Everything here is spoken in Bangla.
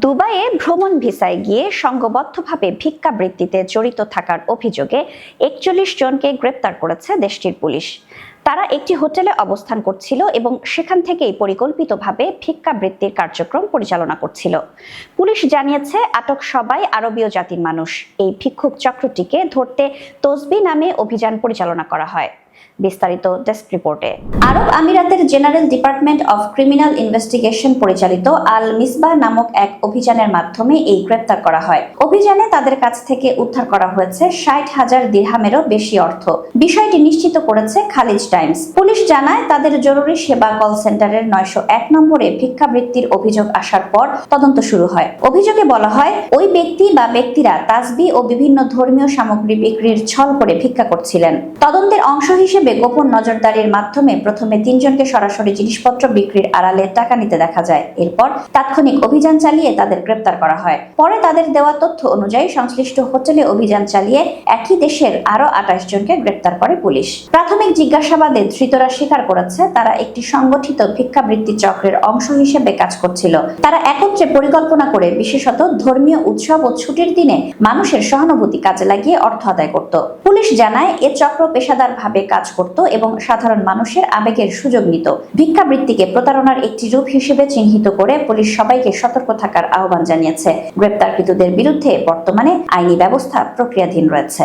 দুবাইয়ে ভ্রমণ ভিসায় গিয়ে সংঘবদ্ধভাবে ভিক্ষাবৃত্তিতে জড়িত থাকার অভিযোগে একচল্লিশ জনকে গ্রেপ্তার করেছে দেশটির পুলিশ। তারা একটি হোটেলে অবস্থান করছিল এবং সেখান থেকেই পরিকল্পিতভাবে ভিক্ষাবৃত্তির কার্যক্রম পরিচালনা করছিল। পুলিশ জানিয়েছে, আটক সবাই আরবীয় জাতির মানুষ। এই ভিক্ষুক চক্রটিকে ধরতে তসবি নামে অভিযান পরিচালনা করা হয়। বিস্তারিত ডেস্ক রিপোর্টে। আরব আমিরাতের general department of criminal investigation পরিচালিত আল মিসবা নামক এক অভিযানের মাধ্যমে এই গ্রেপ্তার করা হয়। অভিযানে তাদের কাছ থেকে উদ্ধার করা হয়েছে ষাট হাজার দিরহামেরও বেশি অর্থ। বিষয়টি নিশ্চিত করেছে খালিজ টাইমস। পুলিশ জানায়, তাদের জরুরি সেবা কল সেন্টারের নয়শো এক নম্বরে ভিক্ষাবৃত্তির অভিযোগ আসার পর তদন্ত শুরু হয়। অভিযোগে বলা হয়, ওই ব্যক্তি বা ব্যক্তিরা তাসবি ও বিভিন্ন ধর্মীয় সামগ্রী বিক্রির ছল করে ভিক্ষা করছিলেন। তদন্তের অংশ হিসেবে গোপন নজরদারির মাধ্যমে প্রথমে তিনজনকে সরাসরি জিনিসপত্র বিক্রির আড়ালে টাকা নিতে দেখা যায়। এরপর তাৎক্ষণিক অভিযান চালিয়ে তাদের গ্রেপ্তার করা হয়। পরে তাদের দেওয়া তথ্য অনুযায়ী সংশ্লিষ্ট হোটেলে অভিযান চালিয়ে একই দেশের আরও আঠাশ জনকে গ্রেপ্তার করে পুলিশ। প্রাথমিক জিজ্ঞাসাবাদে ধৃতরা স্বীকার করেছে, তারা একটি সংগঠিত ভিক্ষাবৃত্তি চক্রের অংশ হিসেবে কাজ করছিল। তারা একত্রে পরিকল্পনা করে বিশেষত ধর্মীয় উৎসব ও ছুটির দিনে মানুষের সহানুভূতি কাজে লাগিয়ে অর্থ আদায় করত। পুলিশ জানায়, এ চক্র পেশাদার ভাবে কাজ করত এবং সাধারণ মানুষের আবেগের সুযোগ নিত। ভিক্ষাবৃত্তিকে প্রতারণার একটি রূপ হিসেবে চিহ্নিত করে পুলিশ সবাইকে সতর্ক থাকার আহ্বান জানিয়েছে। গ্রেপ্তারকৃতদের বিরুদ্ধে বর্তমানে আইনি ব্যবস্থা প্রক্রিয়াধীন রয়েছে।